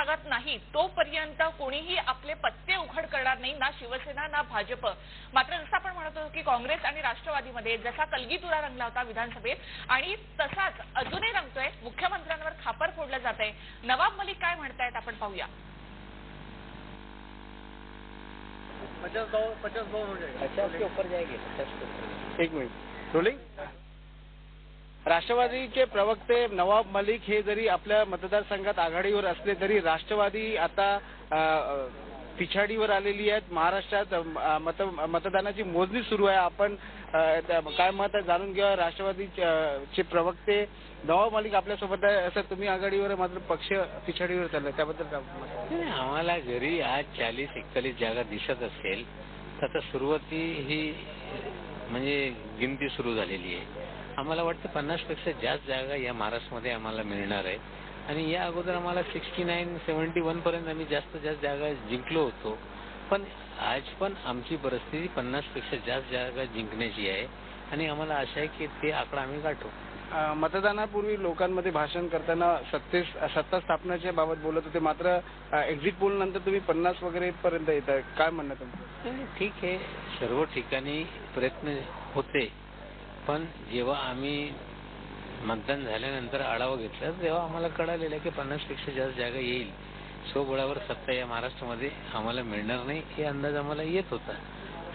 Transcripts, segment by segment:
लागत नाही तोपर्यंत कोणीही आपले पत्ते उघड करणार नाही ना शिवसेना ना भाजप. मात्र जसं आपण म्हणत होतो की काँग्रेस आणि राष्ट्रवादीमध्ये जसा कलगीतुरा रंगला होता विधानसभेत आणि तसाच अजूनही रंगतोय मुख्यमंत्र्यांवर खापर फोडलं जात आहे नवाब मलिक काय म्हणतायत आपण पाहूया. पचास दो पचास दो हो जाएगा पचास के ऊपर जाएगी पचास के ऊपर एक मिनिट. रोलिंग? राष्ट्रवादीचे प्रवक्ते नवाब मलिक हे जरी आपल्या मतदारसंघात आघाडीवर असले तरी राष्ट्रवादी आता पिछाडीवर आलेली आहेत. महाराष्ट्रात मत मतदानाची मोजणी सुरू आहे. आपण त्या- काय मत आहे जाणून घ्या. राष्ट्रवादीचे प्रवक्ते नवाब मलिक आपल्यासोबत आहे. असं तुम्ही आघाडीवर मात्र पक्ष पिछाडीवर चालला त्याबद्दल आम्हाला जरी आज चाळीस एकतालीस जागा दिसत असेल तर सुरुवाती ही म्हणजे गिनती सुरू झालेली आहे. आम्हाला वाटतं पन्नासपेक्षा जास्त जागा या महाराष्ट्रामध्ये आम्हाला मिळणार आहेत आणि या अगोदर आम्हाला सिक्स्टी नाईन सेव्हन्टी वन पर्यंत आम्ही जास्तीत जास्त जागा जिंकलो होतो. पण आज पण आमची परिस्थिती पन्नासपेक्षा जास्त जागा जिंकण्याची आहे. आणि आम्हाला आशा आहे की ते आकडा आम्ही गाठू. मतदानापूर्वी लोकांमध्ये भाषण करताना सत्ते सत्ता स्थापनेच्या बाबत बोलत होते. मात्र एक्झिट पोल नंतर तुम्ही पन्नास वगैरे पर्यंत येत आहे काय म्हणणं तुमचं? ठीक आहे. सर्व ठिकाणी प्रयत्न होते. पण जेव्हा आम्ही मतदान झाल्यानंतर आढावा घेतला तेव्हा आम्हाला कळालेलं आहे की पन्नासपेक्षा जास्त जागा येईल. स्वबळावर सत्ता या महाराष्ट्रामध्ये आम्हाला मिळणार नाही हे अंदाज आम्हाला येत होता.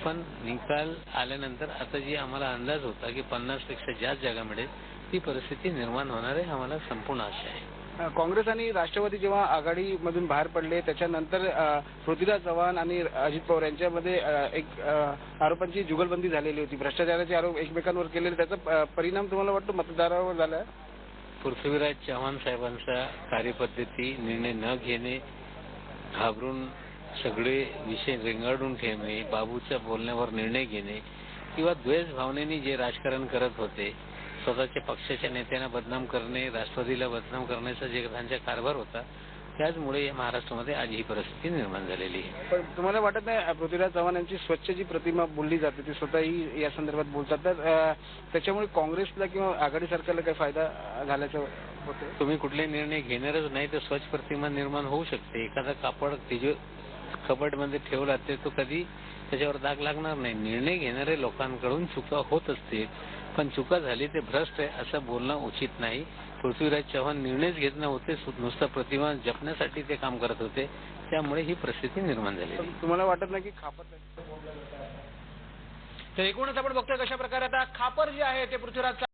पण निकाल आल्यानंतर आता जी आम्हाला अंदाज होता की पन्नासपेक्षा जास्त जागा मिळेल ती परिस्थिती निर्माण होणार आहे आम्हाला संपूर्ण आशा आहे. काँग्रेस आणि राष्ट्रवादी जेव्हा आघाडीमधून बाहेर पडले त्याच्यानंतर पृथ्वीराज चव्हाण आणि अजित पवार यांच्यामध्ये एक आरोपांची जुगलबंदी झालेली होती. भ्रष्टाचाराचे आरोप एकमेकांवर केलेले त्याचा परिणाम तुम्हाला वाटतो मतदारावर झाला? पृथ्वीराज चव्हाण साहेबांचा कार्यपद्धती निर्णय न घेणे घाबरून सगळे विषय रेंगाळून ठेवणे बाबूच्या बोलण्यावर निर्णय घेणे किंवा द्वेष भावनेने जे राजकारण करत होते स्वतःच्या पक्षाच्या नेत्यांना बदनाम करणे राष्ट्रवादीला बदनाम करण्याचा जे त्यांचा कारभार होता त्याचमुळे महाराष्ट्रामध्ये आज ही परिस्थिती निर्माण झालेली आहे. पण तुम्हाला वाटत नाही पृथ्वीराज चव्हाण यांची स्वच्छ जी प्रतिमा बोलली जाते ती स्वतःही या संदर्भात बोलतात? तर त्याच्यामुळे काँग्रेसला किंवा आघाडी सरकारला काही फायदा झाल्याचं होतं? तुम्ही कुठले निर्णय घेणारच नाही तर स्वच्छ प्रतिमा निर्माण होऊ शकते. एखादा कापड तिजो कबडमध्ये ठेवला तर तो कधी त्याच्यावर दाग लागणार नाही. निर्णय घेणारे लोकांकडून चुका होत असतील. पण चुका झाली ते भ्रष्ट आहे असं बोलणं उचित नाही पृथ्वीराज चव्हाण निर्णयच घेत नव्हते सु- नुसतं प्रतिमा जपण्यासाठी ते काम करत होते त्यामुळे ही परिस्थिती निर्माण. पण तुम्हाला वाटत नाही की खापत तर एकूणच आपण बघतोय कशा प्रकारे आता खापर जे आहे ते पृथ्वीराज